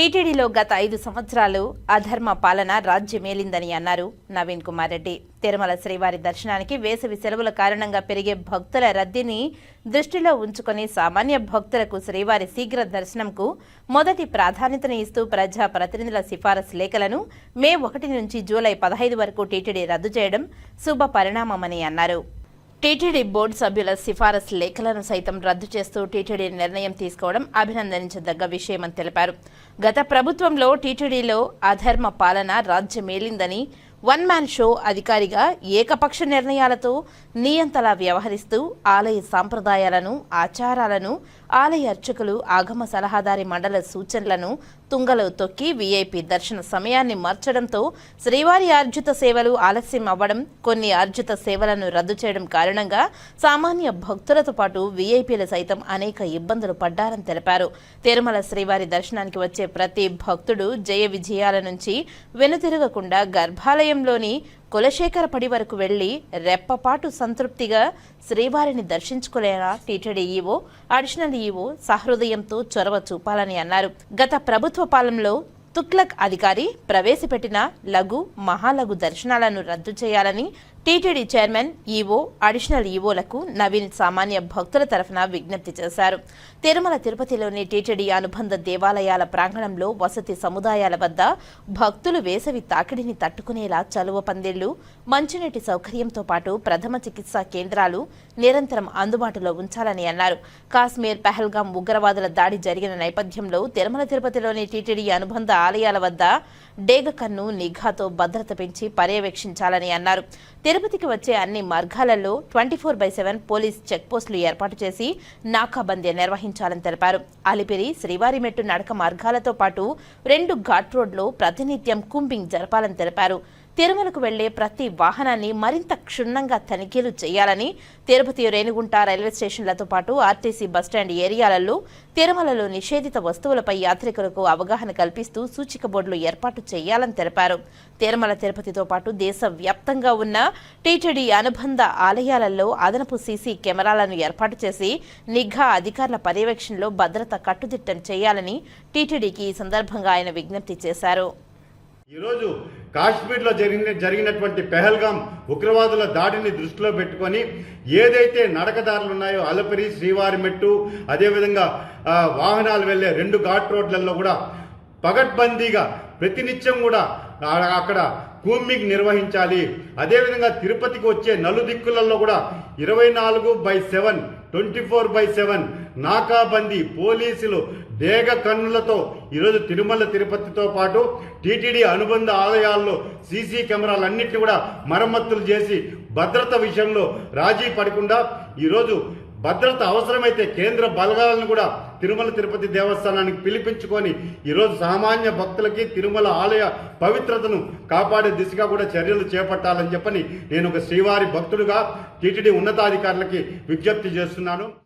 టీటీడీలో గత ఐదు సంవత్సరాలు అధర్మ పాలన రాజ్యమేలిందని అన్నారు నవీన్ కుమార్ రెడ్డి. తిరుమల శ్రీవారి దర్శనానికి వేసవి సెలవుల కారణంగా పెరిగే భక్తుల రద్దీని దృష్టిలో ఉంచుకొని సామాన్య భక్తులకు శ్రీవారి శీఘ్ర దర్శనంకు మొదటి ప్రాధాన్యతను ఇస్తూ ప్రజా ప్రతినిధుల సిఫారసు లేఖలను మే ఒకటి నుంచి జూలై పదహైదు వరకు టీటీడీ రద్దు చేయడం శుభ పరిణామమని అన్నారు. టీటీడీ బోర్డు సభ్యుల సిఫారసు లేఖలను సైతం రద్దు చేస్తూ టీటీడీ నిర్ణయం తీసుకోవడం అభినందించదగ్గ విషయమని తెలిపారు. గత ప్రభుత్వంలో టీటీడీలో అధర్మ పాలన రాజ్యమేలిందని వన్ మ్యాన్ షో అధికారిగా ఏకపక్ష నిర్ణయాలతో నియంతలా వ్యవహరిస్తూ ఆలయ సాంప్రదాయాలను ఆచారాలను ఆలయ అర్చకులు ఆగమ సలహాదారి మండల సూచనలను తుంగలో తొక్కి వీఐపీ దర్శన సమయాన్ని మార్చడంతో శ్రీవారి ఆర్జిత సేవలు ఆలస్యం అవ్వడం కొన్ని అర్జుత సేవలను రద్దు చేయడం కారణంగా సామాన్య భక్తులతో పాటు వీఐపీలు సైతం అనేక ఇబ్బందులు పడ్డారని తెలిపారు. తిరుమల శ్రీవారి దర్శనానికి వచ్చే ప్రతి భక్తుడు జయ విజయాల నుంచి వెనుతిరగకుండా గర్భాలయంలోని కులశేఖర పడి వరకు వెళ్ళి రెప్పపాటు సంతృప్తిగా శ్రీవారిని దర్శించుకునేలా టీటీడీ ఈవో అడిషనల్ ఈవో సహృదయంతో చొరవ చూపాలని అన్నారు. గత ప్రభుత్వ పాలనలో తుక్లక్ అధికారి ప్రవేశపెట్టిన లఘు మహాలఘు దర్శనాలను రద్దు చేయాలని టీటీడీ చైర్మన్ ఈవో అడిషనల్ ఈవోలకు నవీన్ సామాన్య భక్తుల తరఫున విజ్ఞప్తి చేశారు. తిరుమల తిరుపతిలోని టీటీడీ అనుబంధ దేవాలయాల ప్రాంగణంలో వసతి సముదాయాల వద్ద భక్తులు వేసవి తాకిడిని తట్టుకునేలా చలువ పందిళ్ళు మంచినీటి సౌకర్యంతో పాటు ప్రథమ చికిత్సా కేంద్రాలు నిరంతరం అందుబాటులో ఉంచాలని అన్నారు. కాశ్మీర్ పెహల్గాం ఉగ్రవాదుల దాడి జరిగిన నేపథ్యంలో తిరుమల తిరుపతిలోని టీటీడీ అనుబంధ ఆలయాల వద్ద డేగకన్ను నిఘాతో భద్రత పెంచి పర్యవేక్షించాలని అన్నారు. తిరుపతికి వచ్చే అన్ని మార్గాలలో twenty four by seven police చెక్పోస్టులు ఏర్పాటు చేసి నాకాబందీ నిర్వహించాలని తెలిపారు. అలిపిరి శ్రీవారిమెట్టు నడక మార్గాలతో పాటు రెండు ఘాట్ రోడ్లో ప్రతినిత్యం కుంబింగ్ జరపాలని తెలిపారు. తిరుమలకు వెళ్ళే ప్రతి వాహనాన్ని మరింత క్షుణ్ణంగా తనిఖీలు చేయాలని తిరుపతి రేణిగుంట రైల్వే స్టేషన్లతో పాటు ఆర్టీసీ బస్టాండ్ ఏరియాలలో తిరుమలలో నిషేధిత వస్తువులపై యాత్రికులకు అవగాహన కల్పిస్తూ సూచిక బోర్డులు ఏర్పాటు చేయాలని తెలిపారు. తిరుమల తిరుపతితో పాటు దేశవ్యాప్తంగా ఉన్న టీటీడీ అనుబంధ ఆలయాలలో అదనపు సీసీ కెమెరాలను ఏర్పాటు చేసి నిఘా అధికారుల పర్యవేక్షణలో భద్రత కట్టుదిట్టం చేయాలని టీటీడీకి ఈ సందర్భంగా ఆయన విజ్ఞప్తి చేశారు. ఈరోజు కాశ్మీర్లో జరిగిన జరిగినటువంటి పెహల్గాం ఉగ్రవాదుల దాడిని దృష్టిలో పెట్టుకొని ఏదైతే నడకదారులు ఉన్నాయో అలపిరి శ్రీవారిమెట్టు అదేవిధంగా వాహనాలు వెళ్ళే రెండు ఘాట్ రోడ్లలో కూడా పగడ్బందీగా ప్రతినిత్యం కూడా అక్కడ కూంబింగ్ నిర్వహించాలి. అదేవిధంగా తిరుపతికి వచ్చే నలుదిక్కులలో కూడా ఇరవై నాలుగు by seven twenty four by seven నాకాబందీ పోలీసులు డేగ కన్నులతో ఈరోజు తిరుమల తిరుపతితో పాటు టీటీడీ అనుబంధ ఆలయాల్లో సీసీ కెమెరాలన్నింటినీ కూడా మరమ్మతులు చేసి భద్రత విషయంలో రాజీ పడకుండా ఈరోజు భద్రత అవసరమైతే కేంద్ర బలగాలను కూడా తిరుమల తిరుపతి దేవస్థానానికి పిలిపించుకొని ఈరోజు సామాన్య భక్తులకి తిరుమల ఆలయ పవిత్రతను కాపాడే దిశగా కూడా చర్యలు చేపట్టాలని చెప్పని నేను ఒక శ్రీవారి భక్తుడుగా టీటీడీ ఉన్నతాధికారులకి విజ్ఞప్తి చేస్తున్నాను.